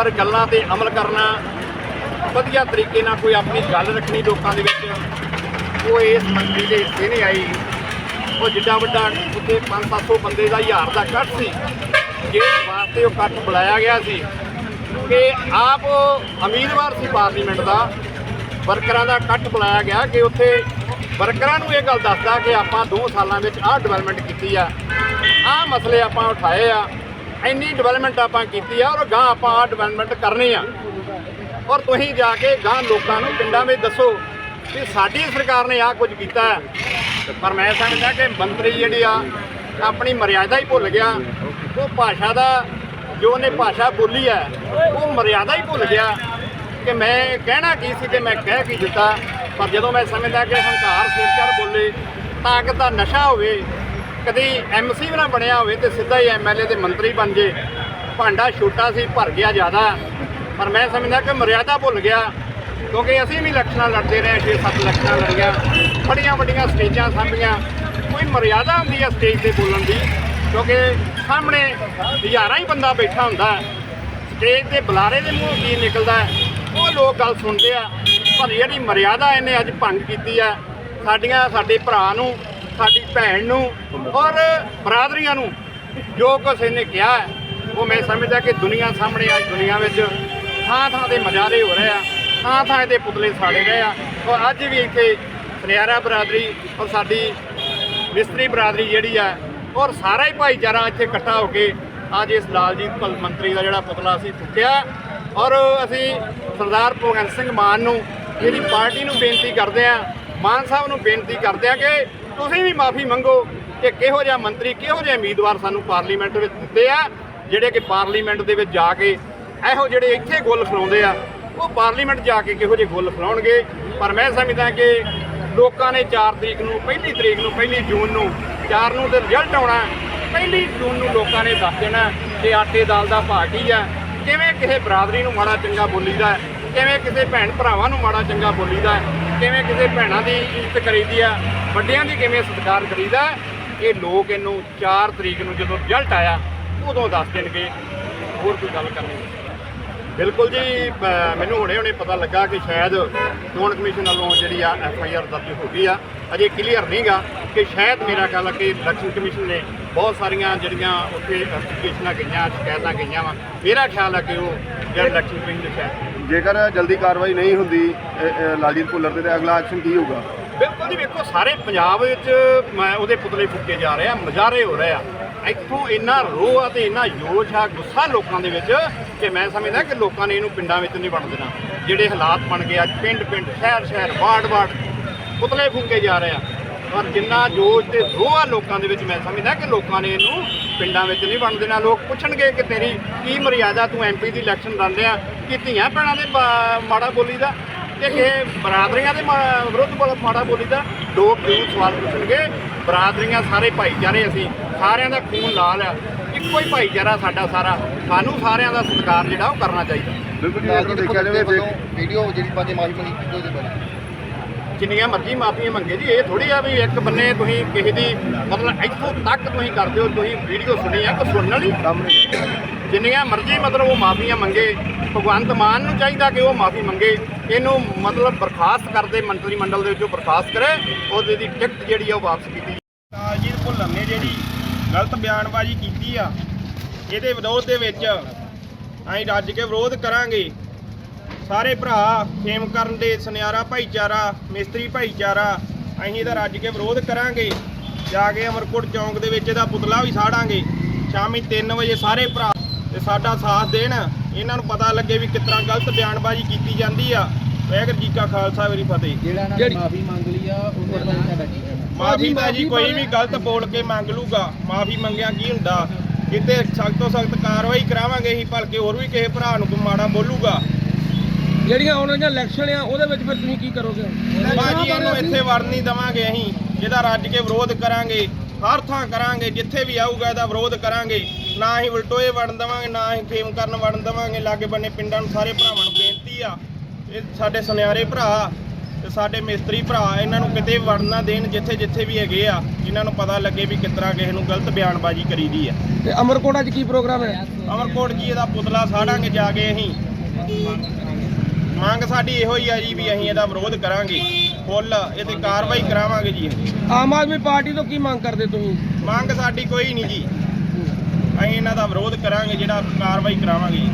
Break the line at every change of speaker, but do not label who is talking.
ਪਰ ਗੱਲਾਂ ਤੇ ਅਮਲ ਕਰਨਾ, ਵਧੀਆ ਤਰੀਕੇ ਨਾਲ ਕੋਈ ਆਪਣੀ ਗੱਲ ਰੱਖਣੀ ਲੋਕਾਂ ਦੇ ਵਿੱਚ, ਉਹ ਇਸ ਮੰਡੀ ਦੇ ਹਿੱਸੇ ਨਹੀਂ ਆਈ। ਉਹ ਜਿੱਡਾ ਵੱਡਾ ਉੱਥੇ 5-700 ਬੰਦੇ ਦਾ ਹਜ਼ਾਰ ਦਾ ਕੱਟ ਸੀ। ਜਿਸ ਵਾਸਤੇ ਉਹ ਇਕੱਠ ਬੁਲਾਇਆ ਗਿਆ ਸੀ ਕਿ ਆਪ ਉਮੀਦਵਾਰ ਸੀ ਪਾਰਲੀਮੈਂਟ ਦਾ, ਵਰਕਰਾਂ ਦਾ ਇਕੱਠ ਬੁਲਾਇਆ ਗਿਆ ਕਿ ਉੱਥੇ ਵਰਕਰਾਂ ਨੂੰ ਇਹ ਗੱਲ ਦੱਸਦਾ ਕਿ ਆਪਾਂ 2 ਸਾਲਾਂ ਵਿੱਚ ਆਹ ਡਿਵੈਲਪਮੈਂਟ ਕੀਤੀ ਆ। ਆਹ ਮਸਲੇ ਆਪਾਂ ਉਠਾਏ ਆ। ਇੰਨੀ ਡਿਵੈਲਪਮੈਂਟ ਆਪਾਂ ਕੀਤੀ ਆ ਔਰ ਗਾਂ ਆਪਾਂ ਆਹ ਡਿਵੈਲਪਮੈਂਟ ਕਰਨੀ ਆ। ਔਰ ਤੁਸੀਂ ਜਾ ਕੇ ਗਾਂ ਲੋਕਾਂ ਨੂੰ ਪਿੰਡਾਂ ਵਿੱਚ ਦੱਸੋ ਕਿ ਸਾਡੀ ਸਰਕਾਰ ਨੇ ਆਹ ਕੁਝ ਕੀਤਾ ਪਰ ਮੈਂ ਸਮਝਦਾ ਕਿ ਮੰਤਰੀ ਜਿਹੜੀ ਆ, ਆਪਣੀ ਮਰਿਆਦਾ ਹੀ ਭੁੱਲ ਗਿਆ। ਉਹ ਭਾਸ਼ਾ ਦਾ, ਜੋ ਉਹਨੇ ਭਾਸ਼ਾ ਬੋਲੀ ਹੈ, ਉਹ ਮਰਿਆਦਾ ਹੀ ਭੁੱਲ ਗਿਆ ਕਿ ਮੈਂ ਕਹਿਣਾ ਕੀ ਸੀ ਤੇ ਮੈਂ ਕਹਿ ਕੀ ਦਿੱਤਾ। ਪਰ ਜਦੋਂ ਮੈਂ ਸਮਝਦਾ ਕਿ ਹੰਕਾਰ ਸਿਰ ਬੋਲੇ, ਤਾਕਤ ਦਾ ਨਸ਼ਾ ਹੋਵੇ ਕਦੀ ਐਮਸੀ ਵੀ ਨਾ ਬਣਿਆ ਹੋਵੇ ਤੇ ਸਿੱਧਾ ਹੀ ਐਮਐਲਏ ਤੇ ਮੰਤਰੀ ਬਣ ਜੇ। ਭਾਂਡਾ ਛੋਟਾ ਸੀ, ਭਰ ਗਿਆ ਜ਼ਿਆਦਾ। ਪਰ ਮੈਂ ਸਮਝਦਾ ਕਿ ਮਰਿਆਦਾ ਭੁੱਲ ਗਿਆ, ਕਿਉਂਕਿ ਅਸੀਂ ਵੀ ਇਲੈਕਸ਼ਨਾਂ ਲੜਦੇ ਰਹੇ 6-7 ਇਲੈਕਸ਼ਨਾਂ ਲੜੀਆਂ। ਬੜੀਆਂ ਵੱਡੀਆਂ ਸਟੇਜਾਂ ਸਾਂਭੀਆਂ। ਕੋਈ ਮਰਿਆਦਾ ਹੁੰਦੀ ਹੈ ਸਟੇਜ ਤੇ ਬੋਲਣ ਦੀ, ਕਿਉਂਕਿ ਸਾਹਮਣੇ ਹਜ਼ਾਰਾਂ ਹੀ ਬੰਦਾ ਬੈਠਾ ਹੁੰਦਾ। ਸਟੇਜ ਤੇ ਬੁਲਾਰੇ ਦੇ ਮੂੰਹੋਂ ਕੀ ਨਿਕਲਦਾ? ਉਹ ਲੋਕ ਗੱਲ ਸੁਣਦੇ ਆ। ਪਰ ਜਿਹੜੀ ਮਰਿਆਦਾ ਇਹਨੇ ਅੱਜ ਭੰਗ ਕੀਤੀ ਆ, ਸਾਡੀਆਂ, ਸਾਡੇ ਭਰਾ ਨੂੰ ਸਾਡੀ ਭੈਣ ਨੂੰ ਔਰ ਬਰਾਦਰੀਆਂ ਨੂੰ ਜੋ ਕੁਛ ਇਹਨੇ ਕਿਹਾ ਉਹ ਮੈਂ ਸਮਝਦਾ ਕਿ ਦੁਨੀਆ ਸਾਹਮਣੇ ਅੱਜ ਦੁਨੀਆ ਵਿੱਚ ਥਾਂ ਥਾਂ ਦੇ ਮਜਾਰੇ ਹੋ ਰਹੇ ਆ, ਥਾਂ ਥਾਂ ਦੇ ਪੁਤਲੇ ਸਾੜੇ ਰਹੇ ਆ। ਔਰ ਅੱਜ ਵੀ ਇੱਥੇ ਸੁਨਿਆਰਾ ਬਰਾਦਰੀ ਔਰ ਸਾਡੀ ਮਿਸਤਰੀ ਬਰਾਦਰੀ ਜਿਹੜੀ ਆ, ਔਰ ਸਾਰਾ ਹੀ ਭਾਈਚਾਰਾ ਇੱਥੇ ਇਕੱਠਾ ਹੋ ਕੇ ਅੱਜ ਇਸ ਲਾਲਜੀਤ ਭਲ ਮੰਤਰੀ ਦਾ ਜਿਹੜਾ ਪੁਤਲਾ ਅਸੀਂ ਫੁੱਕਿਆ। ਔਰ ਅਸੀਂ ਸਰਦਾਰ ਭਗਵੰਤ ਸਿੰਘ ਮਾਨ ਨੂੰ, ਜਿਹੜੀ ਪਾਰਟੀ ਨੂੰ ਬੇਨਤੀ ਕਰਦੇ ਆ, ਮਾਨ ਸਾਹਿਬ ਨੂੰ ਬੇਨਤੀ ਕਰਦੇ ਆ ਕਿ ਤੁਸੀਂ ਵੀ ਮਾਫੀ ਮੰਗੋ ਕਿ ਕਿਹੋ ਜਿਹਾ ਮੰਤਰੀ ਕਿਹੋ ਜਿਹੇ ਉਮੀਦਵਾਰ ਸਾਨੂੰ ਪਾਰਲੀਮੈਂਟ ਵਿੱਚ ਦਿੱਤੇ ਆ ਜਿਹੜੇ ਕਿ ਪਾਰਲੀਮੈਂਟ ਦੇ ਵਿੱਚ ਜਾ ਕੇ ਇਹੋ ਜਿਹੜੇ ਇੱਥੇ ਗੁੱਲ ਖਲਾਉਂਦੇ ਆ ਉਹ ਪਾਰਲੀਮੈਂਟ ਜਾ ਕੇ ਕਿਹੋ ਜਿਹੇ ਗੁੱਲ ਖਲਾਉਣਗੇ ਪਰ ਮੈਂ ਸਮਝਦਾ ਕਿ ਲੋਕਾਂ ਨੇ 4 ਤਰੀਕ ਨੂੰ ਪਹਿਲੀ ਤਰੀਕ ਨੂੰ ਪਹਿਲੀ ਜੂਨ ਨੂੰ 4 ਨੂੰ ਤੇ ਰਿਜ਼ਲਟ ਆਉਣਾ ਪਹਿਲੀ ਜੂਨ ਨੂੰ ਲੋਕਾਂ ਨੇ ਦੱਸ ਦੇਣਾ ਕਿ ਆਟੇ ਦਾਲ ਦਾ ਭਾਅ ਕੀ ਹੈ ਕਿਵੇਂ ਕਿਸੇ ਬਰਾਦਰੀ ਨੂੰ ਮਾੜਾ ਚੰਗਾ ਬੋਲੀਦਾ ਹੈ, ਕਿਵੇਂ ਕਿਸੇ ਭੈਣ ਭਰਾਵਾਂ ਨੂੰ ਮਾੜਾ ਚੰਗਾ ਬੋਲੀਦਾ ਹੈ, ਕਿਵੇਂ ਕਿਸੇ ਭੈਣਾਂ ਦੀ ਇੱਜ਼ਤ ਕਰੀਦੀ ਆ, ਵੱਡਿਆਂ ਦੀ ਕਿਵੇਂ ਸਤਿਕਾਰ ਕਰੀਦਾ ਇਹ ਲੋਕ ਇਹਨੂੰ 4 ਤਰੀਕ ਨੂੰ ਜਦੋਂ ਰਿਜ਼ਲਟ ਆਇਆ, ਉਦੋਂ ਦੱਸ ਦੇਣਗੇ। ਹੋਰ ਕੋਈ ਗੱਲ ਕਰਨੀ ਬਿਲਕੁਲ ਜੀ ਮੈਨੂੰ ਹੁਣੇ ਹੁਣੇ ਪਤਾ ਲੱਗਾ ਕਿ ਸ਼ਾਇਦ ਚੋਣ ਕਮਿਸ਼ਨ ਵੱਲੋਂ ਜਿਹੜੀ ਆ ਐਫ ਆਈ ਆਰ ਦਰਜ ਹੋ ਗਈ ਆ। ਅਜੇ ਕਲੀਅਰ ਨਹੀਂਗਾ ਕਿ ਸ਼ਾਇਦ ਮੇਰਾ ਖਿਆਲ ਆ ਕਿ ਇਲੈਕਸ਼ਨ ਕਮਿਸ਼ਨ ਨੇ ਬਹੁਤ ਸਾਰੀਆਂ ਜਿਹੜੀਆਂ ਉੱਥੇ ਐਪਲੀਕੇਸ਼ਨਾਂ ਗਈਆਂ ਸ਼ਿਕਾਇਤਾਂ ਗਈਆਂ ਵਾ। ਮੇਰਾ ਖਿਆਲ ਆ ਕਿ ਉਹ ਜਿਹੜਾ ਇਲੈਕਸ਼ਨ ਕਮਿਸ਼ਨ ਦੇ ਸ਼ਾਇਦ
ਜੇਕਰ ਜਲਦੀ ਕਾਰਵਾਈ ਨਹੀਂ ਹੁੰਦੀ ਲਾਲਜੀਤ ਭੁੱਲਰ ਤੇ ਤਾਂ ਅਗਲਾ ਐਕਸ਼ਨ ਕੀ ਹੋਊਗਾ?
ਬਿਲਕੁਲ ਜੀ ਵੇਖੋ ਸਾਰੇ ਪੰਜਾਬ ਵਿੱਚ ਮੈਂ ਉਹਦੇ ਪੁਤਲੇ ਫੁੱਕੇ ਜਾ ਰਹੇ ਆ ਮਜ਼ਾਰੇ ਹੋ ਰਹੇ ਆ। ਇੱਥੋਂ ਇੰਨਾ ਰੋਹ ਆ ਤੇ ਇੰਨਾ ਜੋਸ਼ ਆ ਗੁੱਸਾ ਲੋਕਾਂ ਦੇ ਵਿੱਚ ਕਿ ਮੈਂ ਸਮਝਦਾ ਕਿ ਲੋਕਾਂ ਨੇ ਇਹਨੂੰ ਪਿੰਡਾਂ ਵਿੱਚ ਨਹੀਂ ਵੜਨ ਦੇਣਾ। ਜਿਹੜੇ ਹਾਲਾਤ ਬਣ ਗਏ ਅੱਜ ਪਿੰਡ ਪਿੰਡ, ਸ਼ਹਿਰ ਸ਼ਹਿਰ, ਵਾਰਡ ਵਾਰਡ, ਪੁਤਲੇ ਫੂਕੇ ਜਾ ਰਹੇ ਆ। ਪਰ ਜਿੰਨਾ ਜੋਸ਼ ਤੇ ਰੋਹ ਆ ਲੋਕਾਂ ਦੇ ਵਿੱਚ, ਮੈਂ ਸਮਝਦਾ ਕਿ ਲੋਕਾਂ ਨੇ ਇਹਨੂੰ ਪਿੰਡਾਂ ਵਿੱਚ ਨਹੀਂ ਵੰਡ ਦੇਣਾ। ਲੋਕ ਪੁੱਛਣਗੇ ਕਿ ਤੇਰੀ ਕੀ ਮਰਿਆਦਾ, ਤੂੰ ਐਮਪੀ ਦੀ ਇਲੈਕਸ਼ਨ ਲੜ ਆ, ਕਿ ਧੀਆਂ ਭੈਣਾਂ ਦੇ ਮਾੜਾ ਬੋਲੀ ਦਾ ਕਿ ਕਿਸੇ ਬਰਾਦਰੀਆਂ ਦੇ ਮਾ- ਵਿਰੁੱਧ ਬੋਲ ਮਾੜਾ ਬੋਲੀਦਾ ਲੋਕ ਕਿਉਂ ਸਵਾਲ ਪੁੱਛਣਗੇ। ਬਰਾਦਰੀਆਂ ਸਾਰੇ ਭਾਈਚਾਰੇ ਅਸੀਂ ਸਾਰਿਆਂ ਦਾ ਖੂਨ ਲਾਲ ਆ। ਇੱਕੋ ਹੀ ਭਾਈਚਾਰਾ ਸਾਡਾ ਸਾਰਾ। ਸਾਨੂੰ ਸਾਰਿਆਂ ਦਾ ਸਤਿਕਾਰ ਜਿਹੜਾ ਉਹ ਕਰਨਾ ਚਾਹੀਦਾ।
ਬਿਲਕੁਲ ਜੀ ਜਦੋਂ ਦੇਖਿਆ ਜਾਵੇ ਦੇਖ
ਵੀਡੀਓ ਜਿਹੜੀ ਪਾਜੀ ਮਾਫੀ ਮੰਗੀ ਕੀਤੀ ਉਹਦੇ ਬਾਰੇ।
ਜਿੰਨੀਆਂ ਮਰਜ਼ੀ ਮਾਫੀਆਂ ਮੰਗੇ ਜੀ ਇਹ ਥੋੜੀ ਆ ਵੀ ਇੱਕ ਬੰਨੇ ਤੁਸੀਂ ਕਿਸੇ ਦੀ ਮਤਲਬ ਇੱਥੋਂ ਤੱਕ ਤੁਸੀਂ ਕਰਦੇ ਹੋ ਤੁਸੀਂ ਵੀਡੀਓ ਸੁਣੀ ਆ ਕਿ ਸੁਣਨ ਵਾਲੀ। ਜਿੰਨੀਆਂ ਮਰਜ਼ੀ ਮਤਲਬ ਉਹ ਮਾਫੀਆਂ ਮੰਗੇ ਭਗਵੰਤ ਮਾਨ ਨੂੰ ਚਾਹੀਦਾ ਕਿ ਉਹ ਮਾਫੀ ਮੰਗੇ, ਇਹਨੂੰ ਮਤਲਬ ਬਰਖਾਸਤ ਕਰਦੇ ਮੰਤਰੀ ਮੰਡਲ ਦੇ ਵਿੱਚੋਂ ਬਰਖਾਸਤ ਕਰੇ, ਉਹਦੇ ਦੀ ਟਿਕਟ ਜਿਹੜੀ ਆ ਉਹ ਵਾਪਸ ਕੀਤੀ
ਤਾਲਜੀਤ ਭੁੱਲਰ ਨੇ ਜਿਹੜੀ ਗਲਤ ਬਿਆਨਬਾਜ਼ੀ ਕੀਤੀ ਆ, ਇਹਦੇ ਵਿਰੋਧ ਦੇ ਵਿੱਚ ਅਸੀਂ ਰੱਜ ਕੇ ਵਿਰੋਧ ਕਰਾਂਗੇ। ਸਾਰੇ ਭਰਾ ਖੇਮ ਕਰਨ ਦੇ ਸੁਨਿਆਰਾ ਭਾਈਚਾਰਾ, ਮਿਸਤਰੀ ਭਾਈਚਾਰਾ, ਅਸੀਂ ਇਹਦਾ ਰੱਜ ਕੇ ਵਿਰੋਧ ਕਰਾਂਗੇ। ਜਾ ਕੇ ਅਮਰਕੋਟ ਚੌਂਕ ਦੇ ਵਿੱਚ ਇਹਦਾ ਪੁਤਲਾ ਵੀ ਸਾੜਾਂਗੇ। ਸ਼ਾਮੀ 3 ਵਜੇ ਸਾਰੇ ਭਰਾ ਤੇ ਸਾਡਾ ਸਾਥ ਦੇਣ। ਇਹਨਾਂ ਨੂੰ ਪਤਾ ਲੱਗੇ ਵੀ ਕਿਸ ਤਰ੍ਹਾਂ ਗਲਤ ਬਿਆਨਬਾਜ਼ੀ ਕੀਤੀ ਜਾਂਦੀ ਆ। ਵਾਹਿਗੁਰੂ ਜੀ ਕਾ ਖਾਲਸਾ ਮੇਰੀ ਫਤਿਹ।
ਜਿਹੜਾ ਇਹਨਾਂ ਨੇ ਮਾਫੀ ਮੰਗ ਲਈ ਆ ਉਹਦੇ ਤੁਹਾਡਾ ਕੀ
ਮਾਫੀ ਕੋਈ ਵੀ ਗਲਤ ਬੋਲ ਕੇ ਮੰਗ ਲੂਗਾ। ਮਾਫੀ ਮੰਗਿਆ ਕੀ ਹੁੰਦਾ? ਕਿਤੇ ਸਖਤ ਤੋਂ ਸਖਤ ਕਾਰਵਾਈ ਕਰਾਵਾਂਗੇ ਅਸੀਂ ਭਲਕੇ ਹੋਰ ਵੀ ਕਿਸੇ ਭਰਾ ਨੂੰ ਕੋਈ ਮਾੜਾ ਬੋਲੂਗਾ।
ਜਿਹੜੀਆਂ ਆਉਣ ਵਾਲੀਆਂ ਇਲੈਕਸ਼ਨ ਆ ਉਹਦੇ ਵਿੱਚ ਫਿਰ ਤੁਸੀਂ ਕੀ ਕਰੋਗੇ?
ਬਾਜੀ ਇਹਨੂੰ ਇੱਥੇ ਵੜਨ ਨਹੀਂ ਦਵਾਂਗੇ ਅਸੀਂ। ਜਿਹਦਾ ਰੱਜ ਕੇ ਵਿਰੋਧ ਕਰਾਂਗੇ ਹਰ ਥਾਂ ਕਰਾਂਗੇ ਜਿੱਥੇ ਵੀ ਆਊਗਾ ਇਹਦਾ ਵਿਰੋਧ ਕਰਾਂਗੇ। ਨਾ ਅਸੀਂ ਉਲਟੋਏ ਵੜਨ ਦਵਾਂਗੇ ਨਾ ਅਸੀਂ ਫੇਮ ਕਰਨ ਵੜਨ ਦਵਾਂਗੇ। ਲਾਗੇ ਬੰਨੇ ਪਿੰਡਾਂ ਨੂੰ ਸਾਰੇ ਭਰਾਵਾਂ ਨੂੰ ਬੇਨਤੀ ਆ। ਇਹ ਸਾਡੇ ਸੁਨਿਆਰੇ ਭਰਾ ਤੇ ਸਾਡੇ ਮਿਸਤਰੀ ਭਰਾ ਇਹਨਾਂ ਨੂੰ ਕਿਤੇ ਵੜਨ ਦੇਣ ਜਿੱਥੇ ਜਿੱਥੇ ਵੀ ਹੈਗੇ ਆ। ਜਿਨ੍ਹਾਂ ਨੂੰ ਪਤਾ ਲੱਗੇ ਵੀ ਕਿਸ ਤਰ੍ਹਾਂ ਕਿਸੇ ਨੂੰ ਗਲਤ ਬਿਆਨਬਾਜ਼ੀ ਕਰੀਦੀ ਆ।
ਤੇ ਅਮਰਕੋਟ ਅੱਜ ਕੀ ਪ੍ਰੋਗਰਾਮ ਹੈ?
ਅਮਰਕੋਟ ਜੀ ਇਹਦਾ ਪੁਤਲਾ ਸਾੜਾਂਗੇ ਜਾ ਕੇ ਅਸੀਂ। ਮੰਗ ਸਾਡੀ ਇਹੋ ਹੀ ਆ ਜੀ ਵੀ ਅਸੀਂ ਇਹਦਾ ਵਿਰੋਧ ਕਰਾਂਗੇ। ਫੁੱਲ ਇਹ ਤੇ ਕਾਰਵਾਈ ਕਰਾਵਾਂਗੇ ਜੀ।
ਆਮ ਆਦਮੀ ਪਾਰਟੀ ਤੋਂ ਕੀ ਮੰਗ ਕਰਦੇ ਤੁਸੀਂ?
ਮੰਗ ਸਾਡੀ ਕੋਈ ਨਹੀਂ ਜੀ। ਅਸੀਂ ਇਹਨਾਂ ਦਾ ਵਿਰੋਧ ਕਰਾਂਗੇ ਜਿਹੜਾ ਕਾਰਵਾਈ ਕਰਾਵਾਂਗੇ